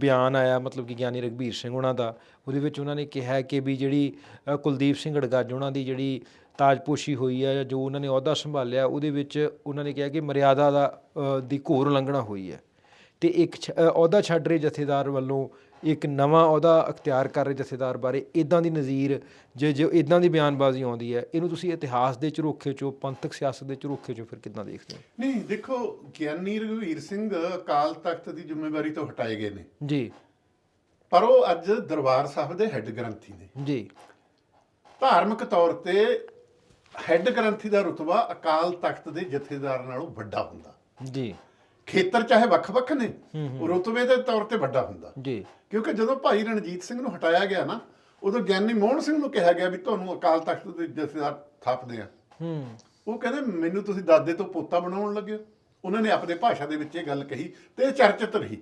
ਬਿਆਨ ਆਇਆ ਮਤਲਬ ਕਿ ਗਿਆਨੀ ਰਗਵੀਰ ਸਿੰਘ ਉਹਨਾਂ ਦਾ ਉਹਦੇ ਵਿੱਚ ਉਹਨਾਂ ਨੇ ਕਿਹਾ ਕਿ ਵੀ ਜਿਹੜੀ ਅ, ਕੁਲਦੀਪ ਸਿੰਘ ਅੜਗੱਜ ਉਹਨਾਂ ਦੀ ਜਿਹੜੀ ਤਾਜਪੋਸ਼ੀ ਹੋਈ ਹੈ ਜਾਂ ਜੋ ਉਹਨਾਂ ਨੇ ਅਹੁਦਾ ਸੰਭਾਲਿਆ ਉਹਦੇ ਵਿੱਚ ਉਹਨਾਂ ਨੇ ਕਿਹਾ ਕਿ ਮਰਿਆਦਾ ਦਾ ਅ, ਦੀ ਘੋਰ ਉਲੰਘਣਾ ਹੋਈ ਹੈ। ਤੇ ਇੱਕ ਛ- ਅ, ਅਹੁਦਾ ਛੱਡ ਰਹੇ ਜਥੇਦਾਰ ਵੱਲੋਂ ਇੱਕ ਨਵਾਂ ਅਹੁਦਾ ਅਖਤਿਆਰ ਕਰ ਰਹੇ ਜਥੇਦਾਰ ਬਾਰੇ ਇਦਾਂ ਦੀ ਨਜ਼ੀਰ ਜੇ ਜੋ ਇਦਾਂ ਦੀ ਬਿਆਨਬਾਜ਼ੀ ਆਉਂਦੀ ਹੈ ਇਹਨੂੰ ਤੁਸੀਂ ਇਤਿਹਾਸ ਦੇ ਝਰੋਖੇ ਚੋਂ ਪੰਥਕ ਸਿਆਸਤ ਦੇ ਝਰੋਖੇ ਚੋਂ ਫਿਰ ਕਿੱਦਾਂ ਦੇਖਦੇ ਹੋ? ਨਹੀਂ ਦੇਖੋ ਗਿਆਨੀ ਰਘਵੀਰ ਸਿੰਘ ਅਕਾਲ ਤਖਤ ਦੀ ਜ਼ਿੰਮੇਵਾਰੀ ਤੋਂ ਹਟਾਏ ਗਏ ਨੇ। ਜੀ। ਪਰ ਉਹ ਅੱਜ ਦਰਬਾਰ ਸਾਹਿਬ ਦੇ ਹੈੱਡ ਗ੍ਰੰਥੀ ਨੇ। ਜੀ। ਧਾਰਮਿਕ ਤੌਰ ਤੇ ਹੈੱਡ ਗ੍ਰੰਥੀ ਦਾ ਰੁਤਬਾ ਅਕਾਲ ਤਖਤ ਦੇ ਜਥੇਦਾਰ ਨਾਲੋਂ ਵੱਡਾ ਹੁੰਦਾ। ਜੀ। ਖੇਤਰ ਚਾਹੇ ਵੱਖ-ਵੱਖ ਨੇ ਰੁਤਬੇ ਦੇ ਤੌਰ ਤੇ ਵੱਡਾ ਹੁੰਦਾ। ਜੀ। ਕਿਉਂਕਿ ਜਦੋਂ ਭਾਈ ਰਣਜੀਤ ਸਿੰਘ ਨੂੰ ਹਟਾਇਆ ਗਿਆ ਨਾ ਉਦੋਂ ਗਿਆਨੀ ਮੋਹਨ ਸਿੰਘ ਨੂੰ ਕਿਹਾ ਗਿਆ ਵੀ ਤੁਹਾਨੂੰ ਅਕਾਲ ਤਖਤ ਦੇ ਜਥੇਦਾਰ ਥਾਪਦੇ ਆ। ਹੂੰ। ਉਹ ਕਹਿੰਦੇ ਮੈਨੂੰ ਤੁਸੀਂ ਦਾਦੇ ਤੋਂ ਪੋਤਾ ਬਣਾਉਣ ਲੱਗੇ ਹੋ। ਉਹਨਾਂ ਨੇ ਆਪਣੇ ਭਾਸ਼ਾ ਦੇ ਵਿੱਚ ਇਹ ਗੱਲ ਕਹੀ ਤੇ ਇਹ ਚਰਚਿਤ ਰਹੀ।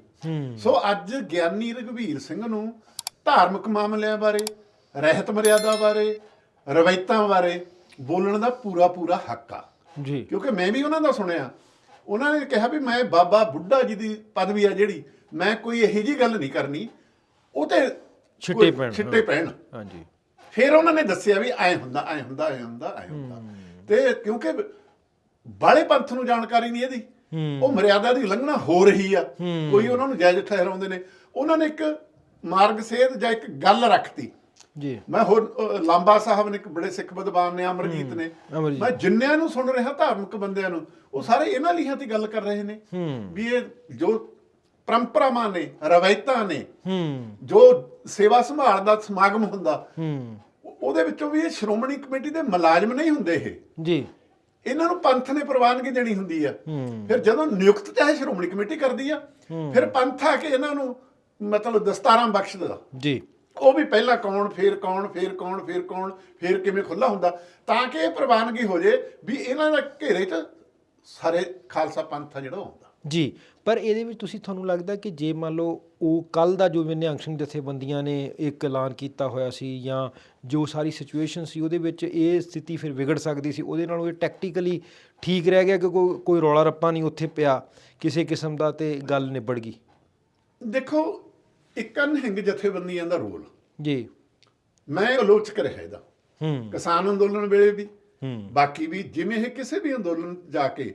ਸੋ ਅੱਜ ਗਿਆਨੀ ਰਘਵੀਰ ਸਿੰਘ ਨੂੰ ਧਾਰਮਿਕ ਮਾਮਲਿਆਂ ਬਾਰੇ ਰਹਿਤ ਮਰਿਆਦਾ ਬਾਰੇ ਰਵਾਇਤਾਂ ਬਾਰੇ ਬੋਲਣ ਦਾ ਪੂਰਾ ਪੂਰਾ ਹੱਕ ਆ। ਜੀ। ਕਿਉਂਕਿ ਮੈਂ ਵੀ ਉਹਨਾਂ ਦਾ ਸੁਣਿਆ। ਉਹਨਾਂ ਨੇ ਕਿਹਾ ਵੀ ਮੈਂ ਬਾਬਾ ਬੁੱਢਾ ਜੀ ਦੀ ਪਦਵੀ ਆ ਜਿਹੜੀ ਮੈਂ ਕੋਈ ਇਹੋ ਜੀ ਗੱਲ ਨਹੀਂ ਕਰਨੀ। ਉਹ ਤੇ ਛਿੱਟੇ ਪੈਣ, ਛਿੱਟੇ ਪੈਣ। ਹਾਂਜੀ। ਫਿਰ ਉਹਨਾਂ ਨੇ ਦੱਸਿਆ ਵੀ ਐ ਹੁੰਦਾ ਐ ਹੁੰਦਾ ਐ ਹੁੰਦਾ ਐ ਹੁੰਦਾ। ਤੇ ਕਿਉਂਕਿ ਬਾਲੇ ਪੰਥ ਨੂੰ ਜਾਣਕਾਰੀ ਨਹੀਂ ਇਹਦੀ। ਉਹ ਮਰਿਆਦਾ ਦੀ ਉਲੰਘਣਾ ਹੋ ਰਹੀ ਆ। ਕੋਈ ਉਹਨਾਂ ਨੂੰ ਜਾਇਜ਼ ਠਹਿਰਾਉਂਦੇ ਨੇ। ਉਹਨਾਂ ਨੇ ਇੱਕ ਮਾਰਗ ਸੇਧ ਜਾਂ ਇੱਕ ਗੱਲ ਰੱਖਤੀ। ਜੀ। ਮੈਂ ਹੋਰ ਲਾਂਬਾ ਸਾਹਿਬ ਨੇ ਇੱਕ ਬੜੇ ਸਿੱਖ ਵਿਦਵਾਨ ਨੇ ਅਮਰਜੀਤ ਨੇ। ਮੈਂ ਜਿੰਨਿਆਂ ਨੂੰ ਸੁਣ ਰਿਹਾ ਧਾਰਮਿਕ ਬੰਦਿਆਂ ਨੂੰ ਉਹ ਸਾਰੇ ਇਹਨਾਂ ਲਿਖਾਂ ਤੇ ਗੱਲ ਕਰ ਰਹੇ ਨੇ। ਵੀ ਇਹ ਜੋ ਪਰੰਪਰਾਵਾਂ ਨੇ ਰਵਾਇਤਾਂ ਨੇ ਜੋ ਸੇਵਾ ਸੰਭਾਲ ਦਾ ਸਮਾਗਮ ਹੁੰਦਾ ਉਹਦੇ ਵਿੱਚੋਂ ਵੀ ਇਹ ਸ਼੍ਰੋਮਣੀ ਕਮੇਟੀ ਦੇ ਮੁਲਾਜ਼ਮ ਨਹੀਂ ਹੁੰਦੇ ਇਹ। ਜੀ। ਇਹਨਾਂ ਨੂੰ ਪੰਥ ਨੇ ਪ੍ਰਵਾਨਗੀ ਦੇਣੀ ਹੁੰਦੀ ਆ। ਫਿਰ ਜਦੋਂ ਨਿਯੁਕਤ ਚਾਹੇ ਸ਼੍ਰੋਮਣੀ ਕਮੇਟੀ ਕਰਦੀ ਆ ਫਿਰ ਪੰਥ ਆ ਕੇ ਇਹਨਾਂ ਨੂੰ ਮਤਲਬ ਦਸਤਾਰਾਂ ਬਖਸ਼ਦਾ। ਜੀ। ਉਹ ਵੀ ਪਹਿਲਾਂ ਕੌਣ ਫਿਰ ਕੌਣ ਫਿਰ ਕੌਣ ਫਿਰ ਕੌਣ ਫਿਰ ਕਿਵੇਂ ਖੁੱਲਾ ਹੁੰਦਾ? ਤਾਂ ਕਿ ਇਹ ਪ੍ਰਵਾਨਗੀ ਹੋ ਜੇ ਵੀ ਇਹਨਾਂ ਦਾ ਘੇਰੇ 'ਚ ਸਾਰੇ ਖਾਲਸਾ ਪੰਥ ਆ ਜਿਹੜਾ ਆਉਂਦਾ। ਜੀ ਪਰ ਇਹਦੇ ਵਿੱਚ ਤੁਸੀਂ ਤੁਹਾਨੂੰ ਲੱਗਦਾ ਕਿ ਜੇ ਮੰਨ ਲਓ ਉਹ ਕੱਲ ਦਾ ਜੋ ਨਿਹੰਗ ਸਿੰਘ ਜਥੇਬੰਦੀਆਂ ਨੇ ਇੱਕ ਐਲਾਨ ਕੀਤਾ ਹੋਇਆ ਸੀ ਜਾਂ ਜੋ ਸਾਰੀ ਸਿਚੁਏਸ਼ਨ ਸੀ ਉਹਦੇ ਵਿੱਚ ਇਹ ਸਥਿਤੀ ਫਿਰ ਵਿਗੜ ਸਕਦੀ ਸੀ ਉਹਦੇ ਨਾਲੋਂ ਇਹ ਟੈਕਟੀਕਲੀ ਠੀਕ ਰਹਿ ਗਿਆ ਕਿ ਕੋਈ ਕੋਈ ਰੌਲਾ ਰੱਪਾ ਨਹੀਂ ਉੱਥੇ ਪਿਆ ਕਿਸੇ ਕਿਸਮ ਦਾ ਤੇ ਗੱਲ ਨਿਬੜ ਗਈ? ਦੇਖੋ ਇੱਕ ਅਨਹਿੰਗ ਜਥੇਬੰਦੀਆਂ ਦਾ ਰੋਲ ਜੀ। ਮੈਂ ਆਲੋਚਕ ਰਿਹਾ ਇਹਦਾ। ਹੂੰ। ਕਿਸਾਨ ਅੰਦੋਲਨ ਵੇਲੇ ਵੀ ਹੂੰ। ਬਾਕੀ ਵੀ ਜਿਵੇਂ ਇਹ ਕਿਸੇ ਵੀ ਅੰਦੋਲਨ ਜਾ ਕੇ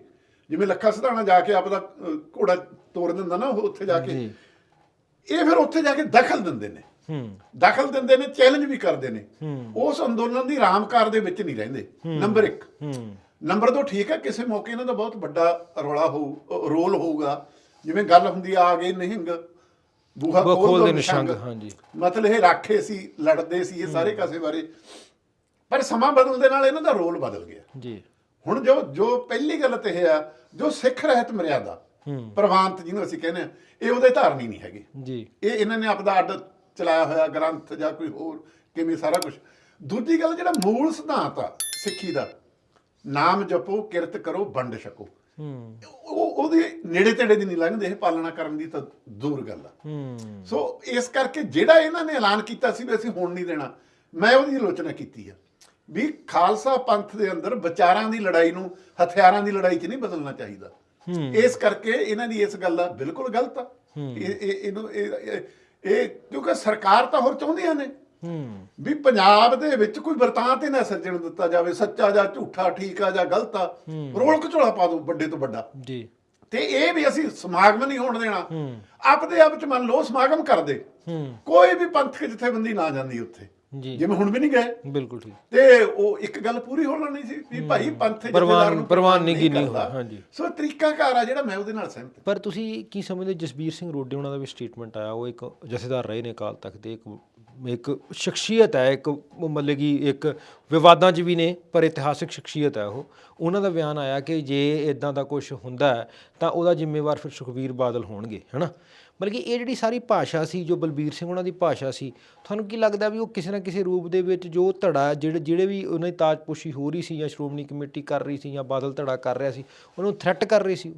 ਜਿਵੇਂ ਲੱਖਾ ਸਿਧਾਣਾ ਜਾ ਕੇ ਆਪਦਾ ਅਹ, ਘੋੜਾ ਤੋੜ ਦਿੰਦਾ ਨਾ ਉਹ ਉੱਥੇ ਜਾ ਕੇ ਜੀ। ਇਹ ਫਿਰ ਉੱਥੇ ਜਾ ਕੇ ਦਖਲ ਦਿੰਦੇ ਨੇ। ਹੂੰ। ਦਖਲ ਦਿੰਦੇ ਨੇ ਚੈਲੰਜ ਵੀ ਕਰਦੇ ਨੇ। ਹੂੰ। ਉਸ ਅੰਦੋਲਨ ਦੀ ਰਾਮਕਾਰ ਦੇ ਵਿੱਚ ਨਹੀਂ ਰਹਿੰਦੇ। ਨੰਬਰ 1 ਹੂੰ। ਨੰਬਰ 2 ਠੀਕ ਹੈ ਕਿਸੇ ਮੌਕੇ ਇਹਨਾਂ ਦਾ ਬਹੁਤ ਵੱਡਾ ਰੌਲਾ ਹੋਊ ਅ, ਰੋਲ ਹੋਊਗਾ। ਜਿਵੇਂ ਗੱਲ ਹੁੰਦੀ ਆ, ਆ ਗਏ ਨਿਹੰਗ। ਬੂਹਾ ਖੋਲ ਦੋ ਨਿਸ਼ੰਗ, ਹਾਂਜੀ। ਮਤਲਬ ਇਹ ਰਾਖੇ ਸੀ ਲੜਦੇ ਸੀ ਇਹ ਸਾਰੇ ਕਾਸੇ ਬਾਰੇ। ਪਰ ਸਮਾਂ ਬਦਲਣ ਦੇ ਨਾਲ ਇਹਨਾਂ ਦਾ ਰੋਲ ਬਦਲ ਗਿਆ। ਜੀ। ਹੁਣ ਜੋ ਜੋ ਪਹਿਲੀ ਗੱਲ ਤੇ ਇਹ ਆ ਜੋ ਸਿੱਖ ਰਹਿਤ ਮਰਿਆਦਾ ਪ੍ਰਵਾਨਤ ਜਿਹਨੂੰ ਅਸੀਂ ਕਹਿੰਦੇ ਆ ਇਹ ਉਹਦੇ ਧਾਰਨੀ ਨਹੀਂ ਹੈਗੇ। ਜੀ। ਇਹ ਇਹਨਾਂ ਨੇ ਆਪਦਾ ਅੱਡ ਚਲਾਇਆ ਹੋਇਆ ਗ੍ਰੰਥ ਜਾਂ ਕੋਈ ਹੋਰ ਕਿਵੇਂ ਸਾਰਾ ਕੁਝ ਦੂਜੀ ਗੱਲ ਜਿਹੜਾ ਮੂਲ ਸਿਧਾਂਤ ਆ ਸਿੱਖੀ ਦਾ ਨਾਮ ਜਪੋ ਕਿਰਤ ਕਰੋ ਵੰਡ ਛਕੋ। ਹੂੰ। ਉਹ ਉਹਦੇ ਨੇੜੇ ਤੇੜੇ ਦੀ ਨਹੀਂ ਲੰਘਦੇ ਇਹ ਪਾਲਣਾ ਕਰਨ ਦੀ ਤਾਂ ਦੂਰ ਗੱਲ ਆ। ਹੂੰ। ਸੋ ਇਸ ਕਰਕੇ ਜਿਹੜਾ ਇਹਨਾਂ ਨੇ ਐਲਾਨ ਕੀਤਾ ਸੀ ਵੀ ਅਸੀਂ ਹੁਣ ਨਹੀਂ ਦੇਣਾ ਮੈਂ ਉਹਦੀ ਆਲੋਚਨਾ ਕੀਤੀ ਆ ਵੀ ਖਾਲਸਾ ਪੰਥ ਦੇ ਅੰਦਰ ਵਿਚਾਰਾਂ ਦੀ ਲੜਾਈ ਨੂੰ ਹਥਿਆਰਾਂ ਦੀ ਲੜਾਈ 'ਚ ਨਹੀਂ ਬਦਲਣਾ ਚਾਹੀਦਾ। ਇਸ ਕਰਕੇ ਇਹਨਾਂ ਦੀ ਇਸ ਗੱਲ ਦਾ ਬਿਲਕੁਲ ਗਲਤ ਆ। ਇਹ ਇਹ ਇਹਨੂੰ ਇਹ ਇਹ- ਕਿਉਂਕਿ ਸਰਕਾਰ ਤਾਂ ਹੋਰ ਚਾਹੁੰਦੀਆਂ ਨੇ। ਵੀ ਪੰਜਾਬ ਦੇ ਵਿੱਚ ਕੋਈ ਵਰਤਾਂਤ ਹੀ ਨਾ ਸਿਰਜਣ ਦਿੱਤਾ ਜਾਵੇ ਸੱਚਾ ਜਾਂ ਝੂਠਾ ਠੀਕ ਆ ਜਾਂ ਗਲਤ ਆ ਰੋਲ ਘਚੋਲਾ ਪਾ ਦੋ ਵੱਡੇ ਤੋਂ ਵੱਡਾ। ਜੀ। ਤੇ ਇਹ ਵੀ ਅਸੀਂ ਸਮਾਗਮ ਨਹੀਂ ਹੋਣ ਦੇਣਾ। ਆਪਦੇ ਆਪ ਚ ਮੰਨ ਲਓ ਸਮਾਗਮ ਕਰਦੇ। ਹੂੰ। ਕੋਈ ਵੀ ਪੰਥਕ ਜਥੇਬੰਦੀ ਨਾ ਜਾਂਦੀ ਉੱਥੇ। ਜੀ। ਜਿਵੇਂ ਹੁਣ ਵੀ ਨਹੀਂ ਗਏ। ਬਿਲਕੁਲ ਠੀਕ। ਤੇ ਉਹ ਇੱਕ ਗੱਲ ਪੂਰੀ ਹੋਣਾ ਨਹੀਂ ਸੀ ਵੀ ਭਾਈ ਪੰਥ ਜਥੇਦਾਰ ਪ੍ਰਵਾਨ- ਨੂੰ ਪ੍ਰਵਾਨਗੀ ਨਹੀਂ। ਹੋਈ, ਹਾਂਜੀ। ਸੋ ਤਰੀਕਾਕਾਰ ਆ ਜਿਹੜਾ ਮੈਂ ਉਹਦੇ ਨਾਲ ਸਹਿਮਤ ਪਰ ਤੁਸੀਂ ਕੀ ਸਮਝਦੇ ਜਸਬੀਰ ਸਿੰਘ ਰੋਡੇ ਉਹਨਾਂ ਦਾ ਵੀ ਸਟੇਟਮੈਂਟ ਆਇਆ ਉਹ ਇੱਕ ਜਥੇਦਾਰ ਰਹੇ ਨੇ ਕਾਲ ਤੱਕ ਦੇ ਇੱਕ ਇੱਕ ਸ਼ਖਸੀਅਤ ਹੈ ਇੱਕ ਮਤਲਬ ਕਿ ਇੱਕ ਵਿਵਾਦਾਂ 'ਚ ਵੀ ਨੇ ਪਰ ਇਤਿਹਾਸਿਕ ਸ਼ਖਸੀਅਤ ਹੈ ਉਹ। ਉਹਨਾਂ ਦਾ ਬਿਆਨ ਆਇਆ ਕਿ ਜੇ ਇਦਾਂ ਦਾ ਕੁਝ ਹੁੰਦਾ ਤਾਂ ਉਹਦਾ ਜ਼ਿੰਮੇਵਾਰ ਫਿਰ ਸੁਖਬੀਰ ਬਾਦਲ ਹੋਣਗੇ ਹੈਨਾ? ਮਤਲਬ ਕਿ ਇਹ ਜਿਹੜੀ ਸਾਰੀ ਭਾਸ਼ਾ ਸੀ ਜੋ ਬਲਬੀਰ ਸਿੰਘ ਉਹਨਾਂ ਦੀ ਭਾਸ਼ਾ ਸੀ ਤੁਹਾਨੂੰ ਕੀ ਲੱਗਦਾ ਵੀ ਉਹ ਕਿਸੇ ਨਾ ਕਿਸੇ ਰੂਪ ਦੇ ਵਿੱਚ ਜੋ ਧੜਾ ਜਿਹੜੇ ਜਿਹੜੇ ਵੀ ਉਹਨਾਂ ਦੀ ਤਾਜਪੋਸ਼ੀ ਹੋ ਰਹੀ ਸੀ ਜਾਂ ਸ਼੍ਰੋਮਣੀ ਕਮੇਟੀ ਕਰ ਰਹੀ ਸੀ ਜਾਂ ਬਾਦਲ ਧੜਾ ਕਰ ਰਿਹਾ ਸੀ ਉਹਨੂੰ ਥ੍ਰੈਟ ਕਰ ਰਹੀ ਸੀ?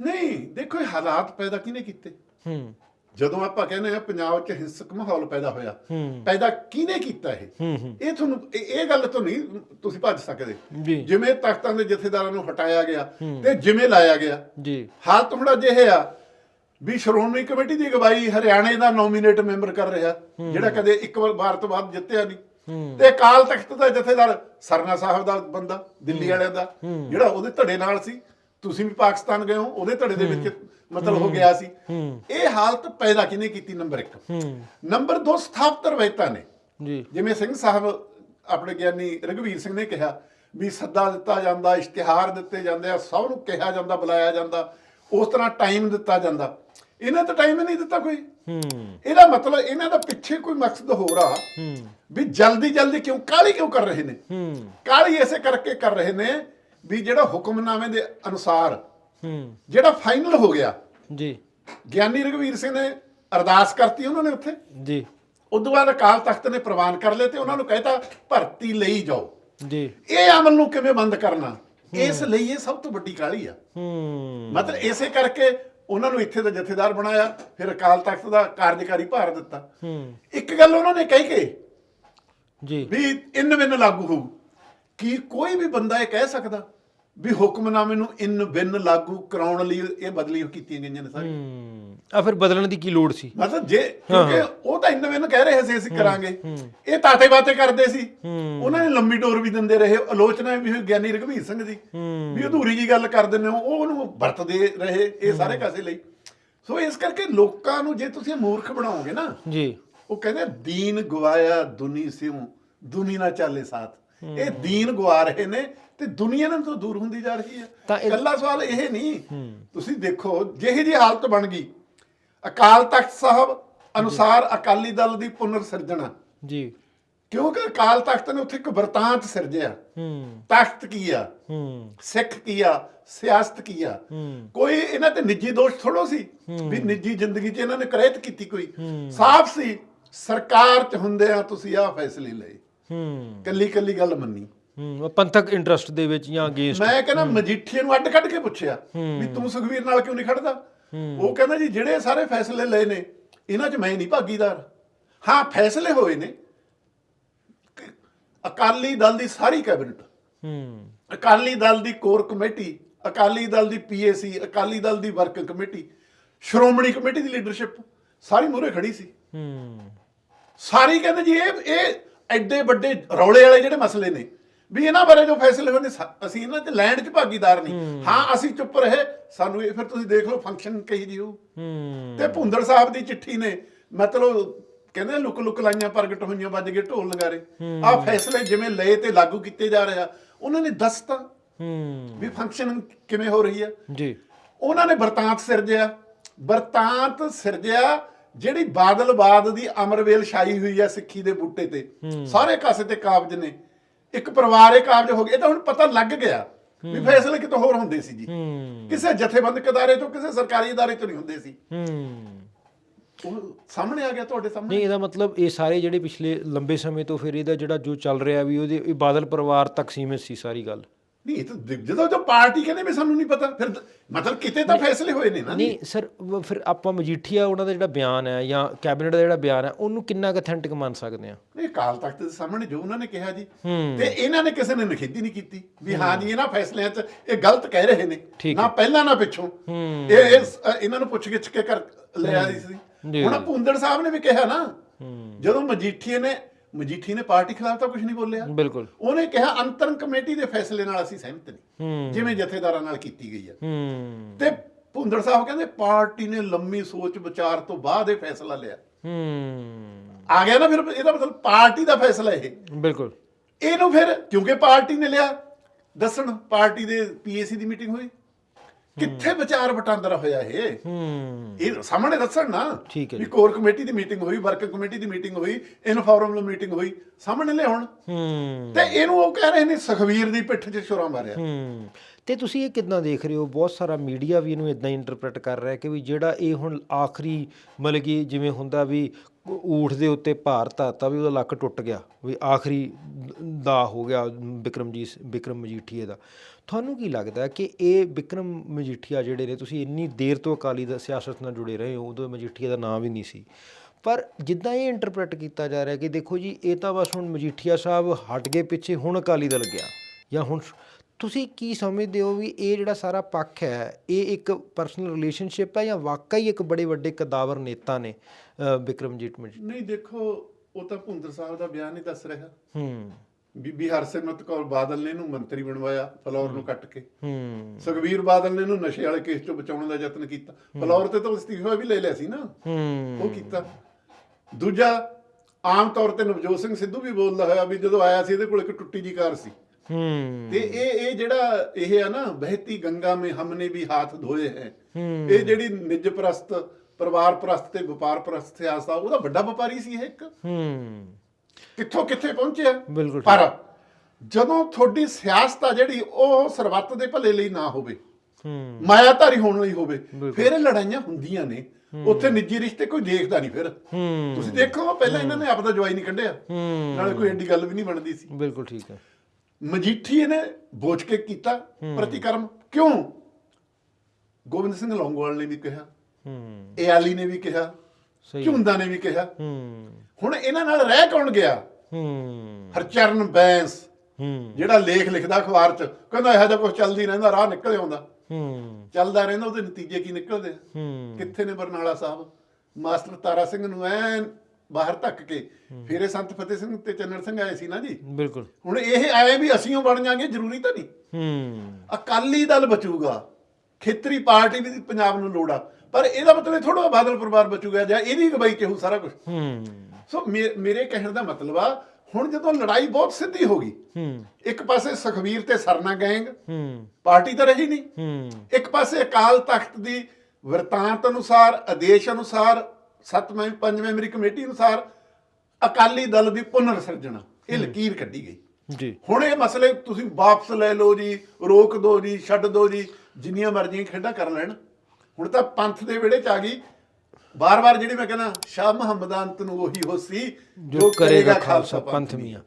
ਨਹੀਂ ਦੇਖੋ ਇਹ ਹਾਲਾਤ ਪੈਦਾ ਕਿਹਨੇ ਕੀਤੇ? ਹੂੰ। ਜਦੋਂ ਆਪਾਂ ਕਹਿੰਦੇ ਆ ਪੰਜਾਬ 'ਚ ਹਿੰਸਕ ਮਾਹੌਲ ਪੈਦਾ ਹੋਇਆ। ਪੈਦਾ ਕਿਹਨੇ ਕੀਤਾ ਇਹ? ਇਹ ਤੁਹਾਨੂੰ ਇਹ ਇਹ ਗੱਲ ਤੋਂ ਨਹੀਂ ਤੁਸੀਂ ਭੱਜ ਸਕਦੇ। ਜੀ। ਜਿਵੇਂ ਤਖਤਾਂ ਦੇ ਜਥੇਦਾਰਾਂ ਨੂੰ ਹਟਾਇਆ ਗਿਆ ਤੇ ਜਿਵੇਂ ਲਾਇਆ ਗਿਆ। ਜੀ। ਹਾਲਤ ਹੁਣ ਅਜਿਹੇ ਆ ਵੀ ਸ਼੍ਰੋਮਣੀ ਕਮੇਟੀ ਦੀ ਅਗਵਾਈ ਹਰਿਆਣੇ ਦਾ ਨੋਮੀਨੇਟ ਮੈਂਬਰ ਕਰ ਰਿਹਾ ਜਿਹੜਾ ਕਦੇ ਇੱਕ ਵਾਰ ਵਾਰ ਤੋਂ ਬਾਅਦ ਜਿੱਤਿਆ ਨਹੀਂ। ਤੇ ਅਕਾਲ ਤਖਤ ਦਾ ਜਥੇਦਾਰ ਸਰਨਾ ਸਾਹਿਬ ਦਾ ਬੰਦਾ ਦਿੱਲੀ ਵਾਲਿਆਂ ਦਾ ਜਿਹੜਾ ਉਹਦੇ ਧੜੇ ਨਾਲ ਸੀ। ਤੁਸੀਂ ਵੀ ਪਾਕਿਸਤਾਨ ਗਏ ਹੋ ਉਹਦੇ ਧੜੇ ਦੇ ਵਿੱਚ ਮਤਲਬ ਹੋ ਗਿਆ ਸੀ। ਇਹ ਹਾਲਤ ਪੈਦਾ ਕਿਹਨੇ ਕੀਤੀ? ਨੰਬਰ 1 ਨੰਬਰ 2 ਸਥਾਪਤ ਰਵਾਇਤਾਂ ਨੇ। ਜੀ। ਜਿਵੇਂ ਸਿੰਘ ਸਾਹਿਬ ਆਪਣੇ ਗਿਆਨੀ ਰਘਵੀਰ ਸਿੰਘ ਨੇ ਕਿਹਾ ਵੀ ਸੱਦਾ ਦਿੱਤਾ ਜਾਂਦਾ ਇਸ਼ਤਿਹਾਰ ਦਿੱਤੇ ਜਾਂਦੇ ਆ ਸਭ ਨੂੰ ਕਿਹਾ ਜਾਂਦਾ ਬੁਲਾਇਆ ਜਾਂਦਾ ਉਸ ਤਰ੍ਹਾਂ ਟਾਈਮ ਦਿੱਤਾ ਜਾਂਦਾ। ਇਹਨਾਂ ਤਾਂ ਟਾਈਮ ਨਹੀਂ ਦਿੱਤਾ ਕੋਈ। ਹੂੰ। ਇਹਦਾ ਮਤਲਬ ਇਹਨਾਂ ਦਾ ਪਿੱਛੇ ਕੋਈ ਮਕਸਦ ਹੂੰ। ਵੀ ਜਲਦੀ ਜਲਦੀ ਕਿਉਂ ਕਾਲੀ ਕਿਉਂ ਕਰ ਰਹੇ ਨੇ? ਹੂੰ। ਕਾਲੀ ਐਸੇ ਕਰਕੇ ਕਰ ਰਹੇ ਨੇ ਵੀ ਜਿਹੜਾ ਹੁਕਮਨਾਮੇ ਦੇ ਅਨੁਸਾਰ ਹੂੰ। ਜਿਹੜਾ ਫਾਈਨਲ ਹੋ ਗਿਆ ਜੀ। ਗਿਆਨੀ ਰਘਵੀਰ ਸਿੰਘ ਨੇ ਅਰਦਾਸ ਕਰਤੀ ਉਹਨਾਂ ਨੇ ਉੱਥੇ। ਜੀ। ਉਦੋਂ ਬਾਅਦ ਅਕਾਲ ਤਖਤ ਨੇ ਪ੍ਰਵਾਨ ਕਰ ਲਏ ਤੇ ਉਹਨਾਂ ਨੂੰ ਕਹਿਤਾ ਭਰਤੀ ਲਈ ਜਾਓ। ਜੀ। ਇਹ ਅਮਲ ਨੂੰ ਕਿਵੇਂ ਬੰਦ ਕਰਨਾ? ਇਸ ਲਈ ਇਹ ਸਭ ਤੋਂ ਵੱਡੀ ਕਾਹਲੀ ਆ। ਹੂੰ। ਮਤਲਬ ਇਸੇ ਕਰਕੇ ਉਹਨਾਂ ਨੂੰ ਇੱਥੇ ਦਾ ਜਥੇਦਾਰ ਬਣਾਇਆ ਫਿਰ ਅਕਾਲ ਤਖਤ ਦਾ ਕਾਰਜਕਾਰੀ ਭਾਰ ਦਿੱਤਾ। ਹੂੰ। ਇੱਕ ਗੱਲ ਉਹਨਾਂ ਨੇ ਕਹੀ ਕਿ ਜੀ। ਵੀ ਇਨ ਬਿਨ ਲਾਗੂ ਹੋਊ। ਕੀ ਕੋਈ ਵੀ ਬੰਦਾ ਇਹ ਕਹਿ ਸਕਦਾ? ਵੀ ਹੁਕਮਨਾਮੇ ਨੂੰ ਇਨ ਬਿਨ ਲਾਗੂ ਕਰਾਉਣ ਲਈ ਇਹ ਬਦਲੀ ਕੀਤੀਆਂ ਗਈਆਂ ਨੇ ਸਾਰੀਆਂ। ਹੂੰ। ਆ ਫਿਰ ਬਦਲਣ ਦੀ ਕੀ ਲੋੜ ਸੀ? ਮਤਲਬ ਜੇ ਕਿਉਂਕਿ ਉਹ ਤਾਂ ਇਨ ਬਿਨ ਕਹਿ ਰਹੇ ਸੀ ਅਸੀਂ ਕਰਾਂਗੇ। ਇਹ ਤਾਤੇ ਬਾਤੇ ਕਰਦੇ ਸੀ। ਉਹਨਾਂ ਨੇ ਲੰਮੀ ਡੋਰ ਵੀ ਦਿੰਦੇ ਰਹੇ ਆਲੋਚਨਾ ਵੀ ਹੋਈ ਗਿਆਨੀ ਰਘਵੀਰ ਸਿੰਘ ਦੀ। ਵੀ ਅਧੂਰੀ ਜੀ ਗੱਲ ਕਰ ਦਿੰਦੇ ਹੋ ਉਹ ਉਹਨੂੰ ਵਰਤਦੇ ਰਹੇ ਇਹ ਸਾਰੇ ਕਾਸੇ ਲਈ। ਸੋ ਇਸ ਕਰਕੇ ਲੋਕਾਂ ਨੂੰ ਜੇ ਤੁਸੀਂ ਮੂਰਖ ਬਣਾਓਗੇ ਨਾ ਜੀ। ਉਹ ਕਹਿੰਦੇ ਦੀਨ ਗਵਾਇਆ ਦੁਨੀ ਸਿਉ ਦੁਨੀ ਨਾ ਚਾਲੇ ਸਾਥ। ਇਹ ਦੀਨ ਗਵਾ ਰਹੇ ਨੇ ਤੇ ਦੁਨੀਆ ਨਾਲ ਤੋਂ ਦੂਰ ਹੁੰਦੀ ਜਾ ਰਹੀ ਹੈ। ਕੱਲਾ ਸਵਾਲ ਇਹ ਨਹੀਂ। ਤੁਸੀਂ ਦੇਖੋ ਜਿਹੀ ਜੀ ਹਾਲਤ ਬਣ ਗਈ ਅਕਾਲ ਤਖਤ ਸਾਹਿਬ ਅਨੁਸਾਰ ਅਕਾਲੀ ਦਲ ਦੀ ਪੁਨਰ ਸਿਰਜਣਾ। ਜੀ। ਕਿਉਂਕਿ ਅਕਾਲ ਤਖਤ ਨੇ ਉੱਥੇ ਇੱਕ ਵਰਤਾਂਤ ਸਿਰਜਿਆ। ਹੂੰ। ਤਖਤ ਕੀ ਆ? ਹੂੰ। ਸਿੱਖ ਕੀ ਆ? ਸਿਆਸਤ ਕੀ ਆ? ਕੋਈ ਇਹਨਾਂ ਤੇ ਨਿੱਜੀ ਦੋਸ਼ ਥੋੜੋ ਸੀ ਵੀ ਨਿੱਜੀ ਜ਼ਿੰਦਗੀ 'ਚ ਇਹਨਾਂ ਨੇ ਕ੍ਰੈਤ ਕੀਤੀ ਕੋਈ। ਸਾਫ਼ ਸੀ ਸਰਕਾਰ 'ਚ ਹੁੰਦੇ ਆ ਤੁਸੀਂ ਆਹ ਫੈਸਲੇ ਲਏ। ਹੂੰ। ਕੱਲੀ ਕੱਲੀ ਗੱਲ ਮੰਨੀ। ਹੂੰ ਉਹ ਪੰਥਕ ਇੰਟਰਸਟ ਦੇ ਵਿੱਚ ਜਾਂ ਅਗੇਂਸਟ ਮੈਂ ਕਹਿੰਦਾ ਮਜੀਠੀਏ ਨੂੰ ਅੱਡ ਕੱਢ ਕੇ ਪੁੱਛਿਆ ਵੀ ਤੂੰ ਸੁਖਵੀਰ ਨਾਲ ਕਿਉਂ ਨਹੀਂ ਖੜਦਾ? ਉਹ ਕਹਿੰਦਾ ਜੀ ਜਿਹੜੇ ਸਾਰੇ ਫੈਸਲੇ ਲਏ ਨੇ ਇਹਨਾਂ 'ਚ ਮੈਂ ਨਹੀਂ ਭਾਗੀਦਾਰ। ਹਾਂ ਫੈਸਲੇ ਹੋਏ ਨੇ। ਅਕਾਲੀ ਦਲ ਦੀ ਸਾਰੀ ਕੈਬਨਿਟ। ਹੂੰ। ਅਕਾਲੀ ਦਲ ਦੀ ਕੋਰ ਕਮੇਟੀ ਅਕਾਲੀ ਦਲ ਦੀ ਪੀਏਸੀ ਅਕਾਲੀ ਦਲ ਦੀ ਵਰਕਿੰਗ ਕਮੇਟੀ ਸ਼੍ਰੋਮਣੀ ਕਮੇਟੀ ਦੀ ਲੀਡਰਸ਼ਿਪ ਸਾਰੀ ਮੂਹਰੇ ਖੜੀ ਸੀ। ਹੂੰ। ਸਾਰੀ ਕਹਿੰਦੇ ਜੀ ਇਹ ਇਹ ਐਡੇ ਵੱਡੇ ਰੌਲੇ ਵਾਲੇ ਜਿਹੜੇ ਮਸਲੇ ਨੇ ਵੀ ਇਹਨਾਂ ਬਾਰੇ ਜੋ ਫੈਸਲੇ ਹੋਏ ਨੇ ਅਸੀਂ ਇਹਨਾਂ 'ਚ ਲੈਂਡ 'ਚ ਭਾਗੀਦਾਰ ਨਹੀਂ। ਹਾਂ। ਅਸੀਂ ਚੁੱਪ ਰਹੇ ਸਾਨੂੰ ਇਹ ਫਿਰ ਤੁਸੀਂ ਦੇਖ ਲਓ ਫੰਕਸ਼ਨ ਕਹੀ ਜੀ ਉਹ। ਹੂੰ। ਤੇ ਭੁੰਦੜ ਸਾਹਿਬ ਦੀ ਚਿੱਠੀ ਨੇ ਮਤਲਬ ਕਹਿੰਦੇ ਲੁਕ ਲੁਕ ਲਾਈਆਂ ਪ੍ਰਗਟ ਹੋਈਆਂ ਵੱਜ ਗਏ ਢੋਲ ਨਗਾਰੇ। ਆਹ ਫੈਸਲੇ ਜਿਵੇਂ ਲਏ ਤੇ ਲਾਗੂ ਕੀਤੇ ਜਾ ਰਿਹਾ ਉਹਨਾਂ ਨੇ ਦੱਸਤਾ ਹੂੰ। ਵੀ ਫੰਕਸ਼ਨ ਕਿਵੇਂ ਹੋ ਰਹੀ ਆ। ਜੀ। ਉਹਨਾਂ ਨੇ ਵਰਤਾਂਤ ਸਿਰਜਿਆ। ਵਰਤਾਂਤ ਸਿਰਜਿਆ ਜਿਹੜੀ ਬਾਦਲਬਾਦ ਦੀ ਅਮਰਵੇਲ ਛਾਈ ਹੋਈ ਆ ਸਿੱਖੀ ਦੇ ਬੂਟੇ ਤੇ ਸਾਰੇ ਕਾਸੇ ਤੇ ਕਾਬਜ ਨੇ। ਇੱਕ ਪਰਿਵਾਰ ਇਹ ਕਾਬਜ ਹੋ ਗਿਆ ਇਹ ਤਾਂ ਹੁਣ ਪਤਾ ਲੱਗ ਗਿਆ ਵੀ ਫੈਸਲੇ ਕਿਤੋਂ ਹੋਰ ਹੁੰਦੇ ਸੀ ਜੀ। ਹੂੰ। ਕਿਸੇ ਜਥੇਬੰਦਕ ਅਦਾਰੇ ਤੋਂ ਕਿਸੇ ਸਰਕਾਰੀ ਅਦਾਰੇ ਤੋਂ ਨਹੀਂ ਹੁੰਦੇ ਸੀ। ਹੂੰ। ਉਹ ਸਾਹਮਣੇ ਆ ਗਿਆ ਤੁਹਾਡੇ ਸਾਹਮਣੇ? ਨਹੀਂ ਇਹਦਾ ਮਤਲਬ ਇਹ ਸਾਰੇ ਜਿਹੜੇ ਪਿਛਲੇ ਲੰਬੇ ਸਮੇਂ ਤੋਂ ਫਿਰ ਇਹਦਾ ਜਿਹੜਾ ਜੋ ਚੱਲ ਰਿਹਾ ਵੀ ਉਹਦੇ ਇਹ ਬਾਦਲ ਪਰਿਵਾਰ ਤੱਕ ਸੀਮਿਤ ਸੀ ਸਾਰੀ ਗੱਲ। ਨਹੀਂ ਇਹ ਤਾਂ ਜਦੋਂ ਜੋ ਪਾਰਟੀ ਕਹਿੰਦੇ ਵੀ ਸਾਨੂੰ ਨਹੀਂ ਪਤਾ ਫਿਰ ਮਤਲਬ ਕਿਤੇ ਤਾਂ ਫੈਸਲੇ ਹੋਏ ਨੇ ਨਾ। ਨਹੀਂ ਸਰ ਫਿਰ ਆਪਾਂ ਮਜੀਠੀਆ ਉਹਨਾਂ ਦਾ ਜਿਹੜਾ ਬਿਆਨ ਹੈ ਜਾਂ ਕੈਬਨਿਟ ਦਾ ਜਿਹੜਾ ਬਿਆਨ ਹੈ ਉਹਨੂੰ ਕਿੰਨਾ ਕੁ ਅਥੈਂਟਿਕ ਮੰਨ ਸਕਦੇ ਆ ਨਹੀਂ ਕਾਲ ਤਖਤ ਦੇ ਸਾਹਮਣੇ ਜੋ ਉਹਨਾਂ ਨੇ ਕਿਹਾ ਜੀ। ਤੇ ਇਹਨਾਂ ਨੇ ਕਿਸੇ ਨੇ ਨਖੇਦੀ ਨਹੀਂ ਕੀਤੀ ਵੀ ਹਾਂ ਜੀ ਇਹਨਾਂ ਫੈਸਲਿਆਂ 'ਚ ਇਹ ਗਲਤ ਕਹਿ ਰਹੇ ਨੇ ਨਾ ਪਹਿਲਾਂ ਨਾ ਪਿੱਛੋਂ। ਇਹ ਇਹਨਾਂ ਨੂੰ ਪੁੱਛ ਗਿੱਛ ਕੇ ਕਰ ਲਿਆ ਸੀ। ਹੁਣ ਭੁੰਦੜ ਸਾਹਿਬ ਨੇ ਵੀ ਕਿਹਾ ਨਾ ਜਦੋਂ ਮਜੀਠੀਏ ਨੇ ਮਜੀਠੀ ਨੇ ਪਾਰਟੀ ਖਿਲਾਫ ਤਾਂ ਕੁਝ ਨਹੀਂ ਬੋਲਿਆ। ਬਿਲਕੁਲ। ਉਹਨੇ ਕਿਹਾ ਅੰਤਰਮ ਕਮੇਟੀ ਦੇ ਫੈਸਲੇ ਨਾਲ ਅਸੀਂ ਸਹਿਮਤ ਨਹੀਂ। ਜਿਵੇਂ ਜਥੇਦਾਰਾਂ ਨਾਲ ਕੀਤੀ ਗਈ ਹੈ। ਤੇ ਭੁੰਦੜ ਸਾਹਿਬ ਕਹਿੰਦੇ ਪਾਰਟੀ ਨੇ ਲੰਮੀ ਸੋਚ ਵਿਚਾਰ ਤੋਂ ਬਾਅਦ ਇਹ ਫੈਸਲਾ ਲਿਆ। ਆ ਗਿਆ ਨਾ ਫਿਰ ਇਹਦਾ ਮਤਲਬ ਪਾਰਟੀ ਦਾ ਫੈਸਲਾ ਇਹ। ਬਿਲਕੁਲ। ਇਹਨੂੰ ਫਿਰ ਕਿਉਂਕਿ ਪਾਰਟੀ ਨੇ ਲਿਆ ਦੱਸਣ ਪਾਰਟੀ ਦੇ ਪੀਏਸੀ ਦੀ ਮੀਟਿੰਗ ਹੋਈ। ਕਿੱਥੇ ਵਿਚਾਰ ਵਟਾਂਦਰਾ ਹੋਇਆ ਇਹ? ਹੂੰ। ਇਹ ਸਾਹਮਣੇ ਦੱਸਣ ਨਾ ਠੀਕ ਹੈ ਵੀ ਕੋਰ ਕਮੇਟੀ ਦੀ ਮੀਟਿੰਗ ਹੋਈ ਵਰਕਿੰਗ ਕਮੇਟੀ ਦੀ ਮੀਟਿੰਗ ਹੋਈ ਇਨਫੋਰਮਲ ਮੀਟਿੰਗ ਹੋਈ ਸਾਹਮਣੇ ਲਿਆਉਣ ਹੂੰ। ਤੇ ਇਹਨੂੰ ਉਹ ਕਹਿ ਰਹੇ ਨੇ ਸੁਖਵੀਰ ਦੀ ਪਿੱਠ 'ਚ ਛੁਰਾ ਮਾਰਿਆ। ਹੂੰ। ਤੇ ਤੁਸੀਂ ਇਹ ਕਿਦਾਂ ਦੇਖ ਰਹੇ ਹੋ? ਬਹੁਤ ਸਾਰਾ ਮੀਡੀਆ ਵੀ ਇਹਨੂੰ ਇਦਾਂ ਹੀ ਇੰਟਰਪ੍ਰੀਟ ਕਰ ਰਿਹਾ ਕਿ ਵੀ ਜਿਹੜਾ ਇਹ ਹੁਣ ਆਖਰੀ ਮਤਲਬ ਕਿ ਜਿਵੇਂ ਹੁੰਦਾ ਵੀ ਊਠ ਦੇ ਉੱਤੇ ਭਾਰ ਧਾਤਾ ਵੀ ਉਹਦਾ ਲੱਕ ਟੁੱਟ ਗਿਆ, ਵੀ ਆਖਰੀ ਦਾ ਹੋ ਗਿਆ ਵਿਕਰਮਜੀਤ ਵਿਕਰਮ ਮਜੀਠੀਏ ਦਾ। ਤੁਹਾਨੂੰ ਕੀ ਲੱਗਦਾ ਕਿ ਇਹ ਵਿਕਰਮ ਮਜੀਠੀਆ ਜਿਹੜੇ ਨੇ, ਤੁਸੀਂ ਇੰਨੀ ਦੇਰ ਤੋਂ ਅਕਾਲੀ ਦਾ, ਸਿਆਸਤ ਨਾਲ ਜੁੜੇ ਰਹੇ ਹੋ, ਉਦੋਂ ਮਜੀਠੀਆ ਦਾ ਨਾਮ ਵੀ ਨਹੀਂ ਸੀ। ਪਰ ਜਿੱਦਾਂ ਇਹ ਇੰਟਰਪ੍ਰੀਟ ਕੀਤਾ ਜਾ ਰਿਹਾ ਕਿ ਦੇਖੋ ਜੀ, ਇਹ ਤਾਂ ਬਸ ਹੁਣ ਮਜੀਠੀਆ ਸਾਹਿਬ ਹਟ ਗਏ ਪਿੱਛੇ, ਹੁਣ ਅਕਾਲੀ ਦਲ ਗਿਆ ਜਾਂ ਹੁਣ ਤੁਸੀਂ ਕੀ ਸਮਝਦੇ ਹੋ ਵੀ ਇਹ ਜਿਹੜਾ ਸਾਰਾ ਪੱਖ ਹੈ ਇਹ ਇੱਕ ਪਰਸਨਲ ਰਿਲੇਸ਼ਨਸ਼ਿਪ ਹੈ ਜਾਂ ਵਾਕਈ ਇੱਕ ਬੜੇ ਵੱਡੇ ਕਦਾਵਰ ਨੇਤਾ ਨੇ ਅ, ਬਿਕਰਮਜੀਤ ਮਜੀਠੀਆ ਨਹੀਂ ਦੇਖੋ ਉਹ ਤਾਂ ਭੁੰਦਰ ਸਾਹਿਬ ਦਾ ਬਿਆਨ ਹੀ ਦੱਸ ਰਿਹਾ। ਹੂੰ। ਬੀਬੀ ਹਰਸਿਮਰਤ ਕੌਰ ਬਾਦਲ ਨੇ ਇਹਨੂੰ ਮੰਤਰੀ ਬਣਵਾਇਆ ਫਲੌਰ ਨੂੰ ਕੱਟ ਕੇ। ਹੂੰ। ਸੁਖਬੀਰ ਬਾਦਲ ਨੇ ਇਹਨੂੰ ਨਸ਼ੇ ਵਾਲੇ ਕੇਸ ਚੋਂ ਬਚਾਉਣ ਦਾ ਯਤਨ ਕੀਤਾ। ਫਲੌਰ ਤੇ ਤਾਂ ਅਸਤੀਫਾ ਵੀ ਲੈ ਲਿਆ ਸੀ ਨਾ। ਹੂੰ। ਉਹ ਕੀਤਾ। ਦੂਜਾ ਆਮ ਤੌਰ ਤੇ ਨਵਜੋਤ ਸਿੰਘ ਸਿੱਧੂ ਵੀ ਬੋਲਦਾ ਹੋਇਆ ਵੀ ਜਦੋਂ ਆਇਆ ਸੀ ਇਹਦੇ ਕੋਲ ਇੱਕ ਟੁੱਟੀ ਜੀ ਕਾਰ ਸੀ। ਹੂੰ। ਤੇ ਇਹ ਇਹ ਜਿਹੜਾ ਇਹ ਆ ਨਾ ਬਹਿਤੀ ਗੰਗਾ ਮੇ ਹਮਨੇ ਵੀ ਹਾਥ ਧੋਏ ਹੈ। ਹੂੰ। ਇਹ ਜਿਹੜੀ ਨਿੱਜ ਪ੍ਰਸਤ ਪਰਿਵਾਰ ਪ੍ਰਸਤ ਤੇ ਵਪਾਰ ਪ੍ਰਸਤ ਸਿਆਸਤ ਉਹਦਾ ਵੱਡਾ ਵਪਾਰੀ ਸੀ ਇਹ ਇੱਕ। ਹੂੰ। ਕਿੱਥੋਂ ਕਿੱਥੇ ਪਹੁੰਚਿਆ? ਬਿਲਕੁਲ ਪਰ ਜਦੋਂ ਤੁਹਾਡੀ ਸਿਆਸਤ ਆ ਜਿਹੜੀ ਉਹ ਸਰਬੱਤ ਦੇ ਭਲੇ ਲਈ ਨਾ ਹੋਵੇ ਹੂੰ। ਮਾਇਆਧਾਰੀ ਹੋਣ ਲਈ ਹੋਵੇ ਫਿਰ ਇਹ ਲੜਾਈਆਂ ਹੁੰਦੀਆਂ ਨੇ। ਉੱਥੇ ਨਿੱਜੀ ਰਿਸ਼ਤੇ ਕੋਈ ਦੇਖਦਾ ਨਹੀਂ ਫਿਰ। ਹੂੰ। ਤੁਸੀਂ ਦੇਖੋ ਪਹਿਲਾਂ ਇਹਨਾਂ ਨੇ ਆਪਦਾ ਜਵਾਈ ਨਹੀਂ ਕੱਢਿਆ। ਹੂੰ। ਨਾਲੇ ਕੋਈ ਐਡੀ ਗੱਲ ਵੀ ਨਹੀਂ ਬਣਦੀ ਸੀ। ਬਿਲਕੁਲ ਠੀਕ ਹੈ। ਮਜੀਠੀ ਇਹਨੇ ਬੋਝ ਕੇ ਕੀਤਾ ਪ੍ਰਤੀਕਰਮ। ਕਿਉਂ? ਗੋਬਿੰਦ ਸਿੰਘ ਲੌਂਗੋਵਾਲ ਨੇ ਵੀ ਕਿਹਾ। ਹੂੰ। ਏਆਲੀ ਨੇ ਵੀ ਕਿਹਾ। ਸਹੀ ਝੁੰਦਾ ਨੇ ਵੀ ਕਿਹਾ। ਹੂੰ। ਹੁਣ ਇਹਨਾਂ ਨਾਲ ਰਹਿ ਕੌਣ ਗਿਆ? ਹੂੰ। ਹਰਚਰਨ ਬੈਂਸ ਹੂੰ। ਜਿਹੜਾ ਲੇਖ ਲਿਖਦਾ ਅਖਬਾਰ 'ਚ ਕਹਿੰਦਾ ਇਹੋ ਜਿਹਾ ਕੁਝ ਚੱਲਦੀ ਰਹਿੰਦਾ ਰਾਹ ਨਿਕਲ ਆਉਂਦਾ। ਹੂੰ। ਚੱਲਦਾ ਰਹਿੰਦਾ ਉਹਦੇ ਨਤੀਜੇ ਕੀ ਨਿਕਲਦੇ? ਹੂੰ। ਕਿੱਥੇ ਨੇ ਬਰਨਾਲਾ ਸਾਹਿਬ? ਮਾਸਟਰ ਤਾਰਾ ਸਿੰਘ ਨੂੰ ਐਨ ਬਾਹਰ ਧੱਕ ਕੇ ਫਿਰ ਇਹ ਸੰਤ ਫਤਿਹ ਸਿੰਘ ਤੇ ਚੰਨਣ ਸਿੰਘ ਆਏ ਸੀ ਨਾ ਜੀ। ਬਿਲਕੁਲ। ਹੁਣ ਇਹ ਆਏ ਵੀ ਅਸੀਂ ਓ ਬਣ ਜਾਾਂਗੇ ਜ਼ਰੂਰੀ ਤਾਂ ਨਹੀਂ। ਹੂੰ। ਅਕਾਲੀ ਦਲ ਬਚੂਗਾ ਖੇਤਰੀ ਪਾਰਟੀ ਵੀ ਪੰਜਾਬ ਨੂੰ ਲੋੜ ਆ। ਪਰ ਇਹਦਾ ਮਤਲਬ ਥੋੜਾ ਬਾਦਲ ਪਰਿਵਾਰ ਬਚੂਗਾ ਜਾਂ ਇਹਦੀ ਅਗਵਾਈ ਚ ਹੋਊ ਸਾਰਾ ਕੁਝ ਹੂੰ। ਸੋ ਮੇਰੇ ਕਹਿਣ ਦਾ ਮਤਲਬ ਆ ਹੁਣ ਜਦੋਂ ਲੜਾਈ ਬਹੁਤ ਸਿੱਧੀ ਹੋ ਗਈ ਹੂੰ। ਇੱਕ ਇੱਕ ਪਾਸੇ ਸੁਖਵੀਰ ਤੇ ਸਰਨਾ ਗੈਂਗ ਹੂੰ। ਪਾਰਟੀ ਤਾਂ ਰਹੀ ਨਹੀਂ। ਹੂੰ। ਇੱਕ ਪਾਸੇ ਅਕਾਲ ਤਖਤ ਦੀ ਵਰਤਾਂਤ ਅਨੁਸਾਰ ਆਦੇਸ਼ ਅਨੁਸਾਰ ਸੱਤਵੇਂ ਪੰਜਵੇਂ ਮੈਂਬਰੀ ਕਮੇਟੀ ਅਨੁਸਾਰ ਅਕਾਲੀ ਦਲ ਦੀ ਪੁਨਰ ਸਿਰਜਣਾ ਇਹ ਲਕੀਰ ਕੱਢੀ ਗਈ। ਜੀ। ਹੁਣ ਇਹ ਮਸਲੇ ਤੁਸੀਂ ਵਾਪਸ ਲੈ ਲਓ ਜੀ ਰੋਕ ਦਿਓ ਜੀ ਛੱਡ ਦਿਓ ਜੀ ਜਿੰਨੀਆਂ ਮਰਜ਼ੀਆਂ ਖੇਡਾਂ ਕਰ ਲੈਣ। ਹੁਣ ਤਾਂ ਪੰਥ ਦੇ ਵਿਹੜੇ ਚ ਆ ਗਈ। ਬਾਰ-ਬਾਰ ਜਿਹੜੀ ਮੈਂ ਕਹਿੰਦਾ ਸ਼ਾਹ ਮੁਹੰਮਦ ਅੰਤ ਨੂੰ ਉਹੀ ਹੋਸੀ ਜੋ ਕਰੇਗਾ ਖਾਲਸਾ ਪੰਥ ਮੀਆਂ